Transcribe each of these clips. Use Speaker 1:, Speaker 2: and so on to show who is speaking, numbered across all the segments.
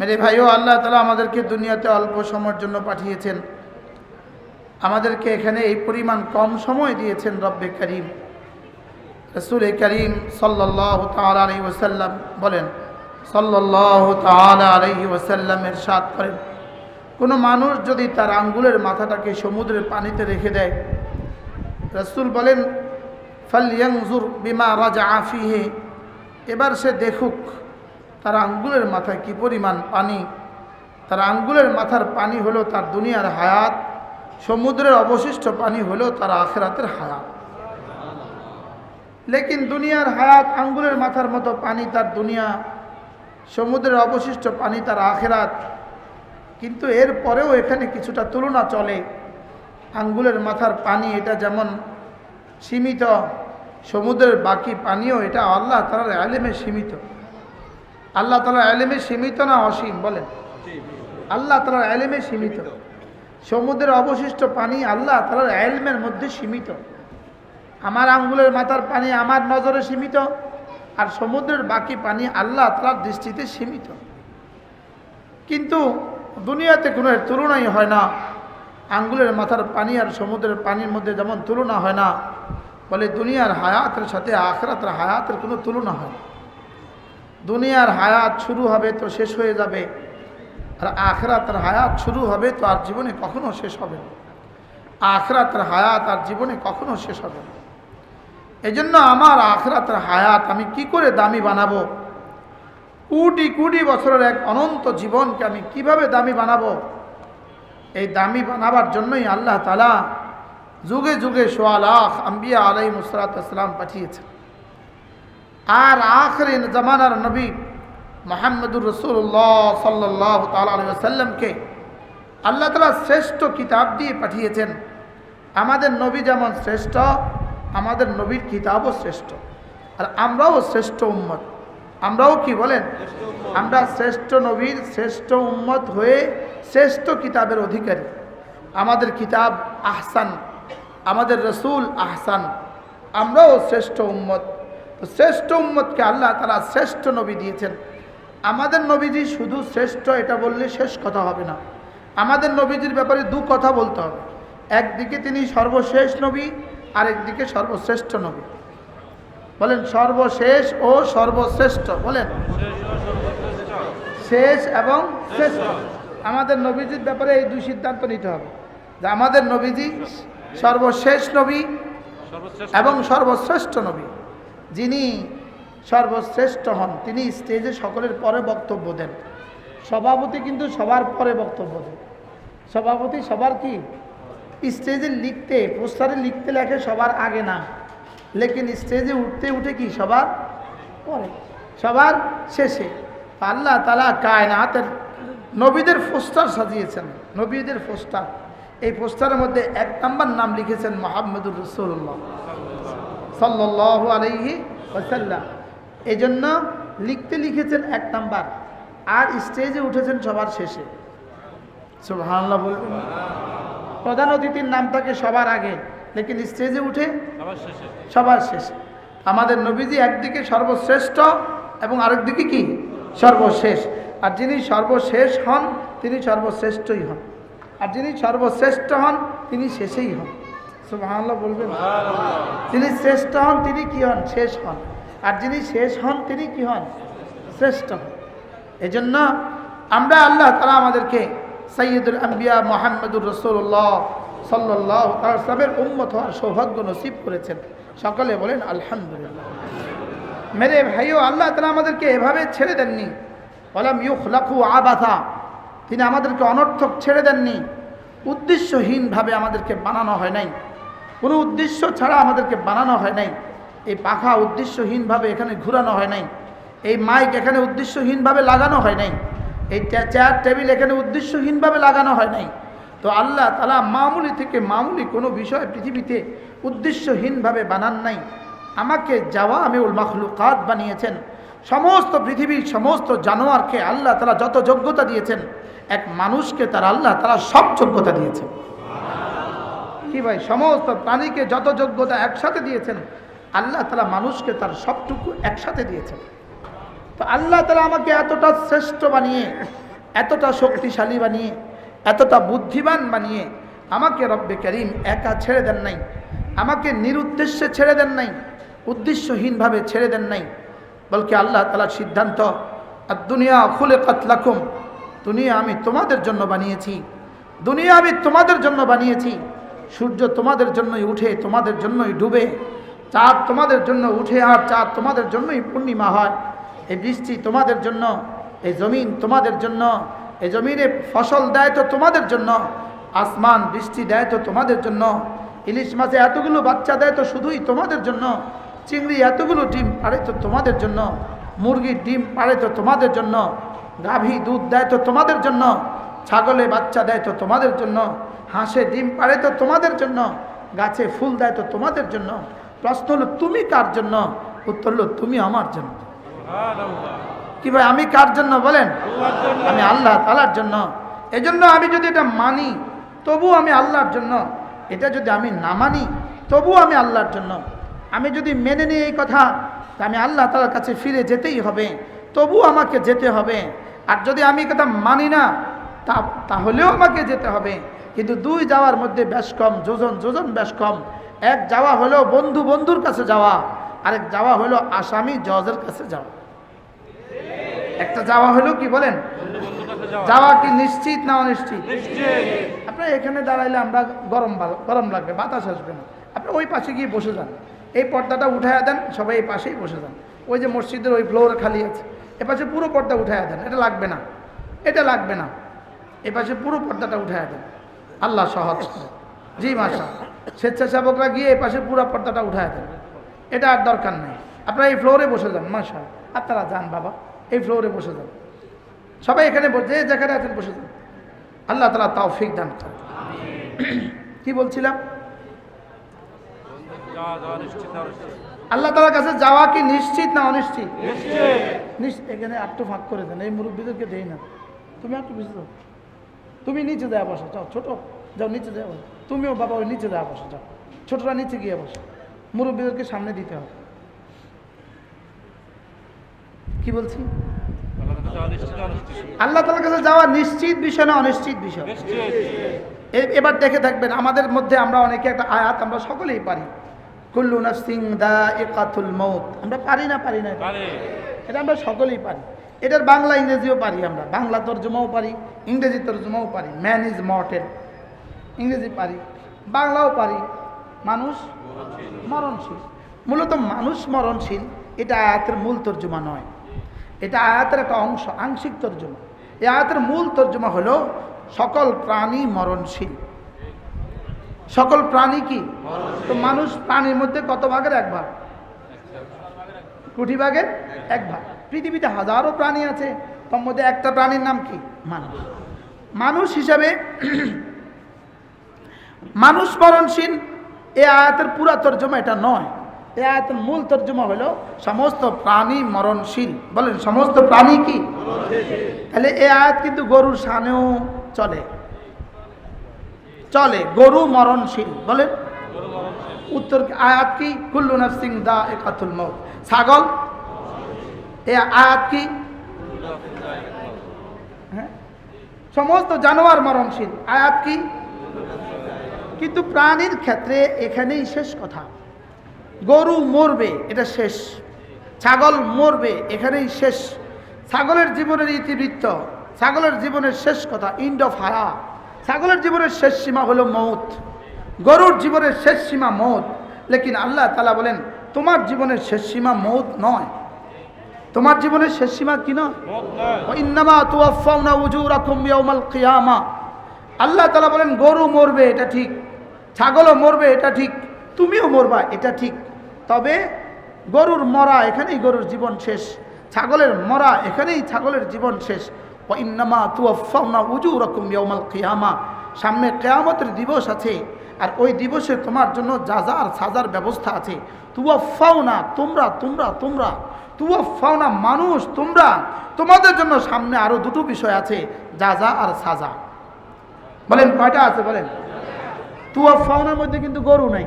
Speaker 1: মেরে ভাইও, আল্লাহ তালা আমাদেরকে দুনিয়াতে অল্প সময়ের জন্য পাঠিয়েছেন। আমাদেরকে এখানে এই পরিমাণ কম সময় দিয়েছেন রব্বে করিম। রসুল করিম সাল্লাহ তালা ওসাল্লাম বলেন সাল্লাহ তালা ওসাল্লামের সাত করেন, কোনো মানুষ যদি তার আঙ্গুলের মাথাটাকে সমুদ্রের পানিতে রেখে দেয়, রসুল বলেন ফালিয়াংজুর বিমা রাজা আফিহে এবার সে দেখুক তার আঙ্গুলের মাথায় কি পরিমাণ পানি? তার আঙ্গুলের মাথার পানি হলো তার দুনিয়ার হায়াত। সমুদ্রের অবশিষ্ট পানি হলো তার আখেরাতের হায়াত। লেকিন দুনিয়ার হায়াত আঙ্গুলের মাথার মতো পানি তার দুনিয়া। সমুদ্রের অবশিষ্ট পানি তার আখেরাত। কিন্তু এর পরেও এখানে কিছুটা তুলনা চলে। আঙ্গুলের মাথার পানি এটা যেমন সীমিত, সমুদ্রের বাকি পানিও এটা আল্লাহ তালার আলেমে সীমিত। আল্লাহ তালার আলেমে সীমিত না অসীম? বলেন। আল্লাহ তালার আলেমে সীমিত। সমুদ্রের অবশিষ্ট পানি আল্লাহ তালার আলমের মধ্যে সীমিত। আমার আঙ্গুলের মাথার পানি আমার নজরে সীমিত। আর সমুদ্রের বাকি পানি আল্লাহ তালার দৃষ্টিতে সীমিত। কিন্তু দুনিয়াতে কোনো তুলনাই হয় না। আঙ্গুলের মাথার পানি আর সমুদ্রের পানির মধ্যে যেমন তুলনা হয় না, বলে দুনিয়ার হায়াতের সাথে আখরাতের হায়াতের কোনো তুলনা হয় না। দুনিয়ার হায়াত শুরু হবে তো শেষ হয়ে যাবে। আর আখরাতের হায়াত শুরু হবে তো আর জীবনে কখনো শেষ হবে না। আখরাতের হায়াত আর জীবনে কখনো শেষ হবে না। এই জন্য আমার আখরাতের হায়াত আমি কি করে দামি বানাবো? কোটি কোটি বছরের এক অনন্ত জীবনকে আমি কীভাবে দামি বানাবো? এই দামি বানাবার জন্যই আল্লাহ তালা যুগে যুগে সোয়ালাখ আম্বিয়া আলাই মুসরাতাম পাঠিয়েছেন। আর আখরি জামানার নবী মোহাম্মদুর রসুল্লাহ সাল্লাহ তাল্লামকে আল্লাহ তালা শ্রেষ্ঠ কিতাব দিয়ে পাঠিয়েছেন। আমাদের নবী যেমন শ্রেষ্ঠ, আমাদের নবীর কিতাবও শ্রেষ্ঠ। আর আমরাও শ্রেষ্ঠ উম্মত। আমরাও কি বলেন? আমরা শ্রেষ্ঠ নবীর শ্রেষ্ঠ উম্মত হয়ে শ্রেষ্ঠ কিতাবের অধিকারী। আমাদের কিতাব আহসান, আমাদের রসুল আহসান। আমরাও শ্রেষ্ঠ উম্মত। শ্রেষ্ঠ উম্মতকে আল্লাহ তারা শ্রেষ্ঠ নবী দিয়েছেন। আমাদের নবীজি শুধু শ্রেষ্ঠ এটা বললে শেষ কথা হবে না। আমাদের নবীজির ব্যাপারে দু কথা বলতে হবে। একদিকে তিনি সর্বশেষ নবী আরেকদিকে সর্বশ্রেষ্ঠ নবী। বলেন সর্বশেষ ও সর্বশ্রেষ্ঠ বলেন। শেষ এবং শ্রেষ্ঠ। আমাদের নবীজির ব্যাপারে এই দুই সিদ্ধান্ত নিতে হবে। যে আমাদের নবীজি সর্বশেষ নবী এবং সর্বশ্রেষ্ঠ নবী। যিনি সর্বশ্রেষ্ঠ হন, তিনি স্টেজে সকলের পরে বক্তব্য দেন। সভাপতি কিন্তু সবার পরে বক্তব্য দেন। সভাপতি সবার কি? স্টেজে লিখতে, পোস্টারে লিখতে লেখে সবার আগে না। লেকিন স্টেজে উঠতে উঠে কি? সবার পরে। সবার শেষে। আল্লাহ তালা কায়নাতের নবীদের পোস্টার সাজিয়েছেন। নবীদের পোস্টার। এই পোস্টারের মধ্যে এক নাম্বার নাম লিখেছেন মোহাম্মদুর রসুল্লাহ সাল্লাহ আলহি ওসাল্লাম এই জন্য লিখতে লিখেছেন এক নাম্বার আর স্টেজে উঠেছেন সবার শেষে। সুবহানাল্লাহ বলবেন প্রধান অতিথির নাম থাকে সবার আগে লেকিন স্টেজে উঠে সবার শেষে। আমাদের নবীজি একদিকে সর্বশ্রেষ্ঠ এবং আরেকদিকে কি? সর্বশেষ। আর যিনি সর্বশেষ হন তিনি সর্বশ্রেষ্ঠই হন। আর যিনি সর্বশ্রেষ্ঠ হন তিনি শেষেই হন। সুবহানাল্লাহ বলবেন। যিনি শ্রেষ্ঠ হন তিনি কি হন? শেষ হন। আর যিনি শেষ হন তিনি কি হন? শ্রেষ্ঠ। হন এজন্য আমরা আল্লাহ তারা আমাদেরকে সৈয়দুল আম্বিয়া মোহাম্মদুর রসুল্লাহ সাল্লাহ সাল্লামের উম্মত হওয়ার সৌভাগ্য নসিব করেছেন। সকলে বলেন আলহামদুলিল্লাহ। মেরে ভাইও আল্লাহ তালা আমাদেরকে এভাবে ছেড়ে দেননি। বলাম ইউখ লাখু আবাথা তিনি আমাদেরকে অনর্থক ছেড়ে দেননি। উদ্দেশ্যহীনভাবে আমাদেরকে বানানো হয় নাই। কোনো উদ্দেশ্য ছাড়া আমাদেরকে বানানো হয় নাই। এই পাখা উদ্দেশ্যহীনভাবে এখানে ঘুরানো হয় নাই। এই মাইক এখানে উদ্দেশ্যহীনভাবে লাগানো হয় নাই। এই চেয়ার টেবিল এখানে উদ্দেশ্যহীনভাবে লাগানো হয় নাই। তো আল্লাহ তালা মামুলি থেকে মামুলি কোনো বিষয় পৃথিবীতে উদ্দেশ্যহীনভাবে বানান নাই। আমাকে যাওয়া আমি উল মখলুকাত বানিয়েছেন। সমস্ত পৃথিবীর সমস্ত জানোয়ারকে আল্লাহ তারা যত যোগ্যতা দিয়েছেন, এক মানুষকে তারা আল্লাহ তারা সব যোগ্যতা দিয়েছেন। কি ভাই? সমস্ত প্রাণীকে যত যোগ্যতা একসাথে দিয়েছেন, আল্লাহ তালা মানুষকে তার সবটুকু একসাথে দিয়েছেন। তো আল্লাহ তালা আমাকে এতটা শ্রেষ্ঠ বানিয়ে, এতটা শক্তিশালী বানিয়ে, এতটা বুদ্ধিমান বানিয়ে আমাকে রব্বে করিম একা ছেড়ে দেন নাই, আমাকে নিরুদ্দেশ্যে ছেড়ে দেন নাই, উদ্দেশ্যহীনভাবে ছেড়ে দেন নাই, বলকে আল্লাহ তালার সিদ্ধান্ত আর দুনিয়া খুলে কাতলাকুম দুনিয়া আমি তোমাদের জন্য বানিয়েছি, দুনিয়া আমি তোমাদের জন্য বানিয়েছি সূর্য তোমাদের জন্যই উঠে, তোমাদের জন্যই ডুবে, চাঁদ তোমাদের জন্য উঠে আর চাঁদ তোমাদের জন্যই পূর্ণিমা হয়। এই বৃষ্টি তোমাদের জন্য, এই জমিন তোমাদের জন্য, এই জমিনে ফসল দেয় তো তোমাদের জন্য, আসমান বৃষ্টি দেয় তো তোমাদের জন্য, ইলিশ মাছে এতগুলো বাচ্চা দেয় তো শুধুই তোমাদের জন্য, চিংড়ি এতগুলো ডিম পাড়ে তো তোমাদের জন্য, মুরগির ডিম পাড়ে তো তোমাদের জন্য, গাভী দুধ দেয় তো তোমাদের জন্য, ছাগলে বাচ্চা দেয় তো তোমাদের জন্য হাঁসে ডিম পাড়ে তো তোমাদের জন্য, গাছে ফুল দেয় তো তোমাদের জন্য, প্রশ্ন হলো তুমি কার জন্য? উত্তর হলো তুমি আমার জন্য। কি ভাই, আমি কার জন্য বলেন? আমি আল্লাহ তালার জন্য। এজন্য আমি যদি এটা মানি, তবু আমি আল্লাহর জন্য। এটা যদি আমি না মানি, তবু আমি আল্লাহর জন্য। আমি যদি মেনে নিই এই কথা আমি আল্লাহ তালার কাছে ফিরে যেতেই হবে। তবু আমাকে যেতে হবে। আর যদি আমি কথা মানি না তা তাহলেও আমাকে যেতে হবে। কিন্তু দুই যাওয়ার মধ্যে বেশ কম যোজন যোজন বেশ কম। এক যাওয়া হলো বন্ধু বন্ধুর কাছে যাওয়া আরেক যাওয়া হলো আসামি জজের কাছে যাওয়া। একটা যাওয়া হলো কি বলেন? যাওয়া কি নিশ্চিত না অনিশ্চিত? আপনার এখানে দাঁড়াইলে আমরা গরম গরম লাগবে বাতাস আসবে না। আপনি ওই পাশে গিয়ে বসে যান। এই পর্দাটা উঠাইয়া দেন সবাই এই পাশেই বসে যান। ওই যে মসজিদের ওই ফ্লোর খালি আছে এ পাশে পুরো পর্দা উঠাইয়া দেন। এটা লাগবে না। এটা লাগবে না। এ পাশে পুরো পর্দাটা উঠাইয়া দেন। আল্লাহ সহজ। জি মাসা স্বেচ্ছাসেবকরা গিয়ে এ পাশে পুরো পর্দাটা উঠাইয়া দেন। এটা আর দরকার নেই। আপনারা এই ফ্লোরে বসে যান মাসা আপনারা যান বাবা। এই ফ্লোরে বসে যান। সবাই এখানে বসে যে যেখানে আছেন বসে যান। আল্লাহ তালা তাওফিক দান করে। কি বলছিলাম? আল্লাহ তালার কাছে যাওয়া কি নিশ্চিত না অনিশ্চিত? নিশ্চিত। এখানে আটটু ফাঁক করে দেন। এই মুরব্বীদেরকে দেই না। তুমি একটু বুঝে যাও। তুমি নিচে দেওয়া বসো, যাও, ছোট, যাও নিচে দেওয়া বসো। তুমিও বাবা ওই নিচে দেওয়া বসো, যাও। ছোটরা নিচে গিয়ে বসো। মুরব্বীদেরকে সামনে দিতে হবে। কি বলছি? আল্লাহ তালার কাছে যাওয়া নিশ্চিত বিষয় না অনিশ্চিত বিষয়? এবার দেখে থাকবেন, আমাদের মধ্যে আমরা অনেকে একটা আয়াত আমরা সকলেই পারি। কুল্লু নাফসিং দা একাতুল মৌত আমরা পারি না পারি না? এটা আমরা সকলেই পারি। এটার বাংলা ইংরেজিও পারি আমরা। বাংলা তর্জমাও পারি, ইংরেজি তর্জমাও পারি। ম্যান ইজ মর্টেল ইংরেজি পারি, বাংলাও পারি। মানুষ মরণশীল। মূলত মানুষ মরণশীল, এটা আয়াতের মূল তর্জমা নয়। এটা আয়াতের একটা অংশ, আংশিক তর্জমা। এই আয়াতের মূল তর্জমা হলো সকল প্রাণী মরণশীল। সকল প্রাণী কি? তো মানুষ প্রাণীর মধ্যে কত ভাগের? এক ভাগ। কোটি ভাগের? এক ভাগ। পৃথিবীতে হাজারো প্রাণী আছে, তার মধ্যে একটা প্রাণীর নাম কি? মানুষ। মানুষ হিসাবে মানুষ মরণশীল এ আয়াতের পুরা তর্জমা এটা নয়। এ আয়াতের মূল তর্জমা হলো সমস্ত প্রাণী মরণশীল। বলেন, সমস্ত প্রাণী কি? তাহলে এ আয়াত কিন্তু গরুর সানেও চলে। চলে, গরু মরণশীল। বলেন, উত্তর আয়াত কি? কুল্লু নাফসিং দা একাতুল মৌত ছাগল এ আয়াত কি? হ্যাঁ? সমস্ত জানোয়ার মরণশীল। আয়াত কি? কিন্তু প্রাণীর ক্ষেত্রে এখানেই শেষ কথা। গরু মরবে, এটা শেষ। ছাগল মরবে, এখানেই শেষ। ছাগলের জীবনের ইতিবৃত্ত, ছাগলের জীবনের শেষ কথা ইন্ড অফ হারা। ছাগলের জীবনের শেষ সীমা হলো মৌত। গরুর জীবনের শেষ সীমা মৌত। লেকিন আল্লাহ তালা বলেন, তোমার জীবনের শেষ সীমা মৌত নয়। তোমার জীবনের শেষ সীমা কি নয় ইন্নামা তুয়াফাউনা উজুরাকুম ইয়াউমাল কিয়ামা। আল্লাহ তালা বলেন গরু মরবে এটা ঠিক। ছাগলও মরবে এটা ঠিক। তুমিও মরবা এটা ঠিক। তবে গরুর মরা এখানেই গরুর জীবন শেষ। ছাগলের মরা এখানেই ছাগলের জীবন শেষ। ও ইন্নামা তুয়াফাউনা উজুরাকুম ইয়াউমাল কিয়ামা। সামনে কেয়ামতের দিবস আছে আর ওই দিবসে তোমার জন্য যা যাজার সাজার ব্যবস্থা আছে। তুয়াফাউনা তোমরা তোমরা তোমরা। তুয়াফাউনা মানুষ, তোমরা। তোমাদের জন্য সামনে আরও দুটো বিষয় আছে যাজা আর সাজা বলেন, কয়টা আছে বলেন? তুয়াফাউনার মধ্যে কিন্তু গরু নাই।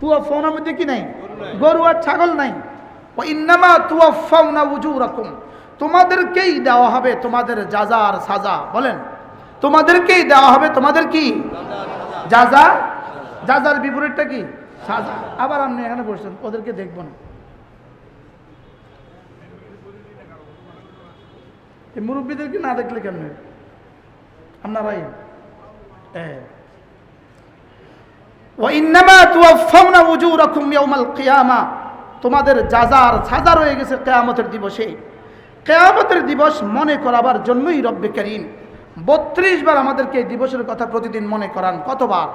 Speaker 1: তুয়াফাউনার মধ্যে কি নাই? গরু আর ছাগল নাই। ও ইন্নামা তুয়াফাউনা উজুরাকুম। তোমাদেরকেই দেওয়া হবে তোমাদের যাজা আর সাজা বলেন, তোমাদেরকেই দেওয়া হবে তোমাদের কি? যাজা যাজার বিপরীতটা কি? সাজা আবার আপনি এখানে বসছেন, ওদেরকে দেখব না। এই মুরব্বীদেরকে না দেখলে কেন আপনারাই। হ্যাঁ ওয়াইন্নামা তুয়াফাউনা উজুরাকুম ইয়াউমাল কিয়ামা। তোমাদের যাজার সাজার রয়ে গেছে কেয়ামতের দিবসে। কেয়ামতের দিবস মনে করাবার জন্যই রব্বে করিম বত্রিশ বার আমাদেরকে এই দিবসের কথা প্রতিদিন মনে করান। কতবার?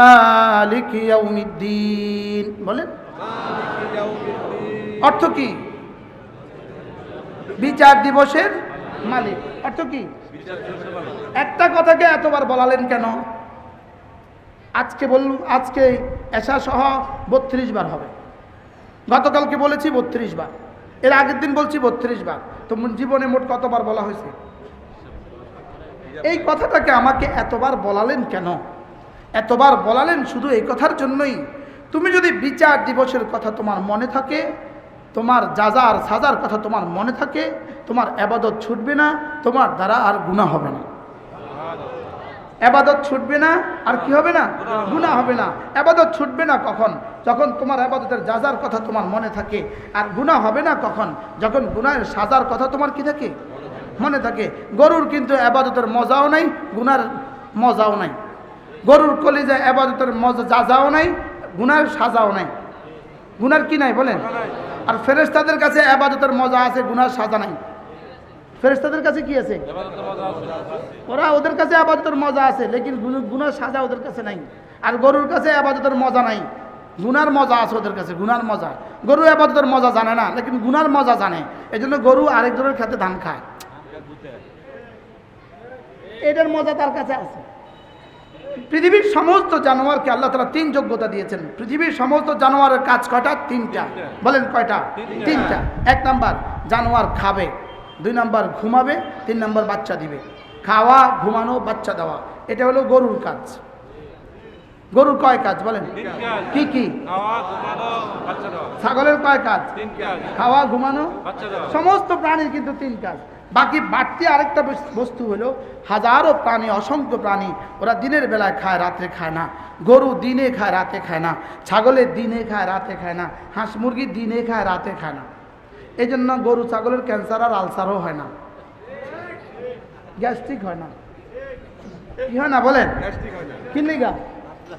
Speaker 1: মালিক ইয়াউমিদ্দিন। বলেন। অর্থ কি? বিচার দিবসের মালিক। অর্থ কি? একটা কথাকে এতবার বলালেন কেন? আজকে বললুম, আজকে এশা সহ বত্রিশ বার হবে। গতকালকে বলেছি বত্রিশ বার। এর আগের দিন বলছি বত্রিশ বার। তো জীবনে মোট কতবার বলা হয়েছে? এই কথাটাকে আমাকে এতবার বলালেন কেন? এতবার বলালেন শুধু এই কথার জন্যই। তুমি যদি বিচার দিবসের কথা তোমার মনে থাকে তোমার যাজার সাজার কথা তোমার মনে থাকে, তোমার আবাদত ছুটবে না, তোমার দ্বারা আর গুণা হবে না। আবাদত ছুটবে না, আর কি হবে না? গুণা হবে না। আবাদত ছুটবে না কখন? যখন তোমার আবাদতের যাজার কথা তোমার মনে থাকে, আর গুণা হবে না কখন? যখন গুনাহের সাজার কথা তোমার কি থাকে? মনে থাকে। গরুর কিন্তু আবাদতের মজাও নাই, গুনার মজাও নাই। গরুর কলিজায় আবাদতের মজা যাজাও নাই গুনার সাজাও নাই। গুনার কি নাই বলেন? আর ফেরেস্তাদের কাছে আবাদতের মজা আছে গুনার সাজা নাই। ফেরেস্তাদের কাছে কি আছে? ওরা ওদের কাছে আবাদতের মজা আছে লেকিন গুন- গুনার সাজা ওদের কাছে নাই। আর গরুর কাছে আবাদতের মজা নাই। গুনার মজা আছে ওদের কাছে গুনার মজা। গরু আবাদতের মজা জানে না লেকিন গুনার মজা জানে। এই জন্য গরু আরেকজনের খেতে ধান খায়। এটার মজা তার কাছে আছে। পৃথিবীর সমস্ত জানোয়ারকে আল্লাহ তালা তিন যোগ্যতা দিয়েছেন। পৃথিবীর সমস্ত জানোয়ারের কাজ কয়টা? তিনটা। বলেন কয়টা? তিনটা। এক নাম্বার জানোয়ার খাবে। দুই নাম্বার ঘুমাবে। তিন নাম্বার বাচ্চা দিবে। খাওয়া ঘুমানো বাচ্চা দেওয়া। এটা হলো গরুর কাজ। গরুর কয় কাজ বলেন? কি কি? ছাগলের কয় কাজ? খাওয়া ঘুমানো সমস্ত প্রাণীর কিন্তু তিন কাজ। বাকি বাড়তি আরেকটা বস- বস্তু হলো হাজারো প্রাণী অসংখ্য প্রাণী ওরা দিনের বেলায় খায় রাত্রে খায় না। গরু দিনে খায় রাতে খায় না। ছাগলের দিনে খায় রাতে খায় না। হাঁস মুরগি দিনে খায় রাতে খায় না। এই জন্য গরু ছাগলের ক্যান্সার আর আলসারও হয় না। গ্যাস্ট্রিক হয় না। কি হয় না বলেন? কি লিগা?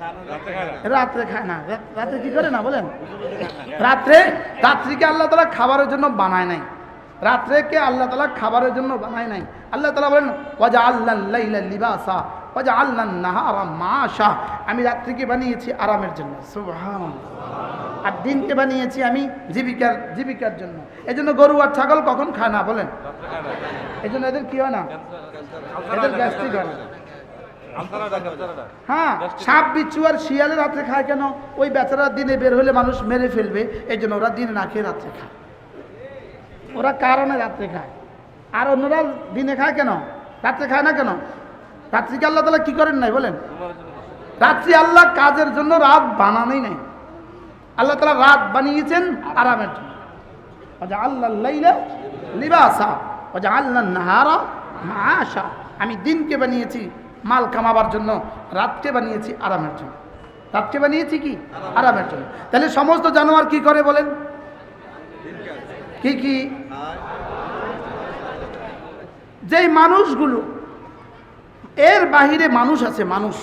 Speaker 2: রাতে খায় না।
Speaker 1: রাত্রে খায় না। রাত্রে কি করে না বলেন? রাত্রে? রাত্রিকে আল্লাহ তালা খাবারের জন্য বানায় নাই। রাত্রেকে আল্লাহ তালা খাবারের জন্য বানায় নাই? আল্লাহ তালা বলেন ওয়াজা আল্লাহ লিবাসা ওয়াজা আল্লাহ নাহারা মাশা। আমি রাত্রিকে বানিয়েছি আরামের জন্য। আর দিনকে বানিয়েছি আমি জীবিকার জীবিকার জন্য। এই জন্য গরু আর ছাগল কখন খায় না বলেন। এই জন্য এদের কি হয় না? এদের গ্যাস্ট্রিক হয় না।
Speaker 2: হ্যাঁ
Speaker 1: সাপ, বিচ্ছু আর শিয়ালে রাত্রে খায় কেন? ওই বেচারা দিনে বের হলে মানুষ মেরে ফেলবে এই জন্য ওরা দিনে না খেয়ে রাত্রে খায়। ওরা কারণে রাত্রে খায়। আর অন্যরা দিনে খায় কেন? রাত্রে খায় না কেন? রাত্রিকে আল্লাহ তালা কি করেন নাই বলেন। রাত্রি আল্লাহ কাজের জন্য রাত বানানোই নাই। আল্লাহ তালা রাত বানিয়েছেন আরামের জন্য। আল্লাহ লিবাসা অজা আল্লাহ নাহারা মাশা আমি দিনকে বানিয়েছি, মাল কামাবার জন্য। রাতকে বানিয়েছি আরামের জন্য। রাতকে বানিয়েছি কি? আরামের জন্য। তাহলে সমস্ত জানোয়ার কি করে বলেন? কি কি? যেই মানুষগুলো, এর বাহিরে মানুষ আছে, মানুষ।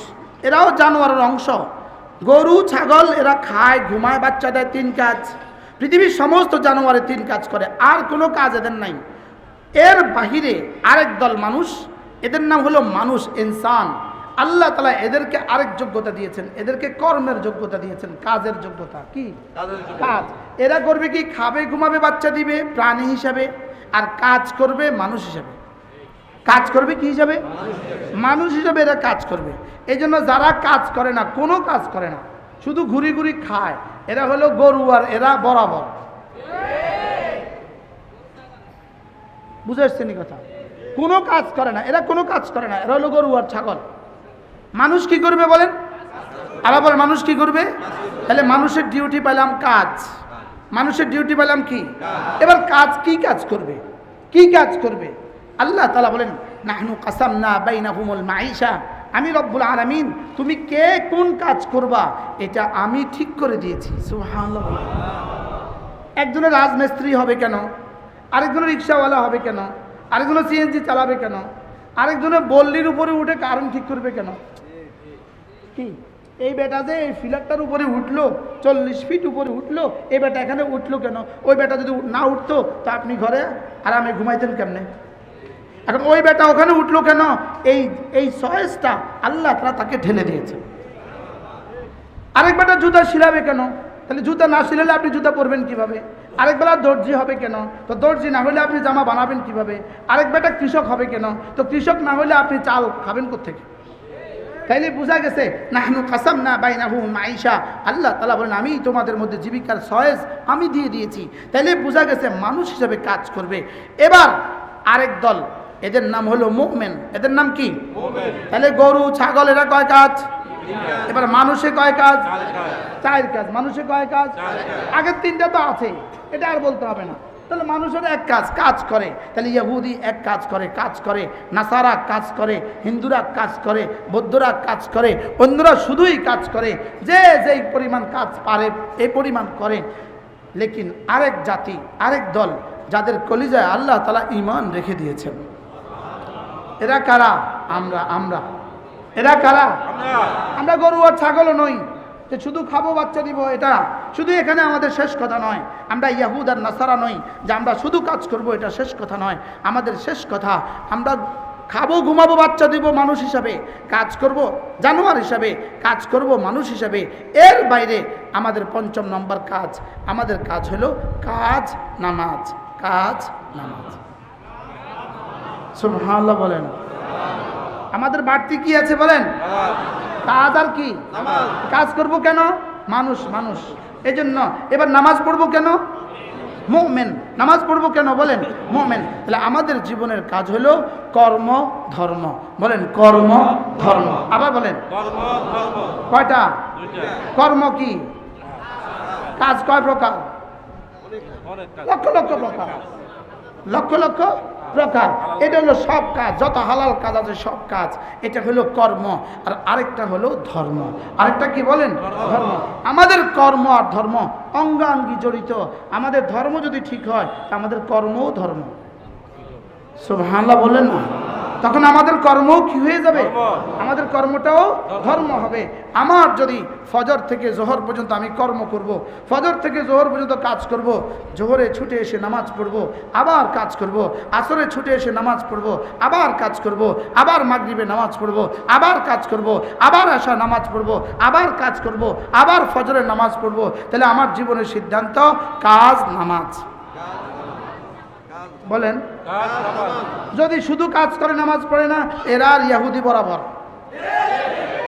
Speaker 1: এরাও জানোয়ারের অংশ। গরু, ছাগল, এরা খায়, ঘুমায়, বাচ্চা দেয়, তিন কাজ। পৃথিবীর সমস্ত জানোয়ারে তিন কাজ করে, আর কোনো কাজ এদের নাই। এর বাহিরে আরেক দল মানুষ, এদের নাম হলো মানুষ, ইনসান। আল্লাহ তালা এদেরকে আরেক যোগ্যতা দিয়েছেন। এদেরকে কর্মের যোগ্যতা দিয়েছেন কাজের যোগ্যতা। কি? কাজ। এরা করবে কি? খাবে ঘুমাবে বাচ্চা দিবে প্রাণী হিসাবে। আর কাজ করবে মানুষ হিসাবে। কাজ করবে কি হিসাবে? মানুষ হিসাবে। এরা কাজ করবে। এই জন্য যারা কাজ করে না কোনো কাজ করে না শুধু ঘুরি ঘুরি খায়। এরা হলো গরু আর এরা বরাবর। বুঝে এসছেন কথা? কোনো কাজ করে না এরা কোনো কাজ করে না এরা হলো গরু আর ছাগল। মানুষ কি করবে বলেন? আবার বলেন, মানুষ কি করবে? তাহলে মানুষের ডিউটি পেলাম কাজ। মানুষের ডিউটি পেলাম কি? এবার কাজ কি কাজ করবে? কি কাজ করবে? আল্লাহ তালা বলেন, নাহনু কাসাম না বাইনাহুমুল মাইশা আমি রব্বুল আলামিন, তুমি কে কোন কাজ করবা? এটা আমি ঠিক করে দিয়েছি। একজনের রাজমিস্ত্রি হবে কেন? আরেকজনের রিক্সাওয়ালা হবে কেন? আরেকজনের সিএনজি চালাবে কেন? আরেকজনের বল্লির উপরে উঠে কারণ ঠিক করবে কেন? কি? এই বেটা যে এই ফিলারটার উপরে উঠল, চল্লিশ ফিট উপরে উঠল, এই বেটা এখানে উঠল কেন? ওই বেটা যদি না উঠতো, তা আপনি ঘরে আরামে ঘুমাইতেন কেমনে? এখন ওই বেটা ওখানে উঠল কেন? এই এই সয়েসটা আল্লাহ তারা তাকে ঠেলে দিয়েছে। আরেক বেটা জুতা শিলাবে কেন? তাহলে জুতা না শিলালে আপনি জুতা পরবেন কীভাবে? আরেক বেলা দর্জি হবে কেন? তো দর্জি না হলে আপনি জামা বানাবেন কীভাবে? আরেক বেটা কৃষক হবে কেন? তো কৃষক না হলে আপনি চাল খাবেন কোথেকে তাইলে বোঝা গেছে নাহনু কাসাম না বাই নাহু মাইশা। আল্লাহ তালা বলেন আমি তোমাদের মধ্যে জীবিকার সয়েজ আমি দিয়ে দিয়েছি। তাইলে বোঝা গেছে মানুষ হিসেবে কাজ করবে। এবার আরেক দল এদের নাম হলো মুভমেন এদের নাম কি? তাহলে গরু ছাগল এরা কয় কাজ? এবার মানুষে কয় কাজ? চার কাজ। মানুষে কয় কাজ? আগের তিনটা তো আছে। এটা আর বলতে হবে না। তাহলে মানুষের এক কাজ কাজ করে। তাহলে ইহুদি এক কাজ করে কাজ করে। নাসারা কাজ করে হিন্দুরা কাজ করে বৌদ্ধরা কাজ করে অন্যরা শুধুই কাজ করে। যে যেই পরিমাণ কাজ পারে এই পরিমাণ করে। লেকিন আরেক জাতি আরেক দল যাদের কলিজায় আল্লাহ তালা ইমান রেখে দিয়েছেন। এরা কারা? আমরা আমরা। এরা কারা?
Speaker 2: আমরা।
Speaker 1: গরু আর ছাগলও নই। যে শুধু খাব বাচ্চা দিব এটা শুধু এখানে আমাদের শেষ কথা নয়। আমরা ইয়াহুদ আর নাসারা নই যে আমরা শুধু কাজ করব এটা শেষ কথা নয়। আমাদের শেষ কথা আমরা খাব ঘুমাবো বাচ্চা দিব মানুষ হিসাবে কাজ করব জানোয়ার হিসাবে কাজ করব মানুষ হিসাবে। এর বাইরে আমাদের পঞ্চম নম্বর কাজ আমাদের কাজ হলো কাজ নামাজ কাজ নামাজ। সুবহানাল্লাহ বলেন। আমাদের বাড়তি কি আছে বলেন? আর কি? কাজ করব কেন? মানুষ মানুষ। এই জন্য এবার নামাজ পড়ব কেন? মোমেন। নামাজ পড়ব কেন বলেন? মোমেন। তাহলে আমাদের জীবনের কাজ হলো কর্ম ধর্ম। বলেন কর্ম ধর্ম। আবার বলেন। কয়টা? কর্ম কি? কাজ কয় প্রকার? লক্ষ লক্ষ প্রকার। লক্ষ লক্ষ প্রকার। এটা হলো সব কাজ, যত হালাল কাজ আছে সব কাজ। এটা হলো কর্ম, আর আরেকটা হলো ধর্ম। আরেকটা কি বলেন? ধর্ম। আমাদের কর্ম আর ধর্ম অঙ্গাঙ্গি জড়িত। আমাদের ধর্ম যদি ঠিক হয় আমাদের কর্মও ধর্ম। সুবহানাল্লাহ বলেন না? তখন আমাদের কর্ম কি হয়ে যাবে আমাদের কর্মটাও ধর্ম হবে আমার যদি ফজর থেকে জোহর পর্যন্ত আমি কর্ম করব। ফজর থেকে জোহর পর্যন্ত কাজ করব। জোহরে ছুটে এসে নামাজ পড়ব আবার কাজ করব। আসরে ছুটে এসে নামাজ পড়ব আবার কাজ করব। আবার মাগরিবে নামাজ পড়ব আবার কাজ করব। আবার আসা নামাজ পড়ব আবার কাজ করব। আবার ফজরের নামাজ পড়ব তাহলে আমার জীবনের সিদ্ধান্ত কাজ নামাজ বলেন। যদি শুধু কাজ করে নামাজ পড়ে না এরা আর ইয়াহুদি বরাবর।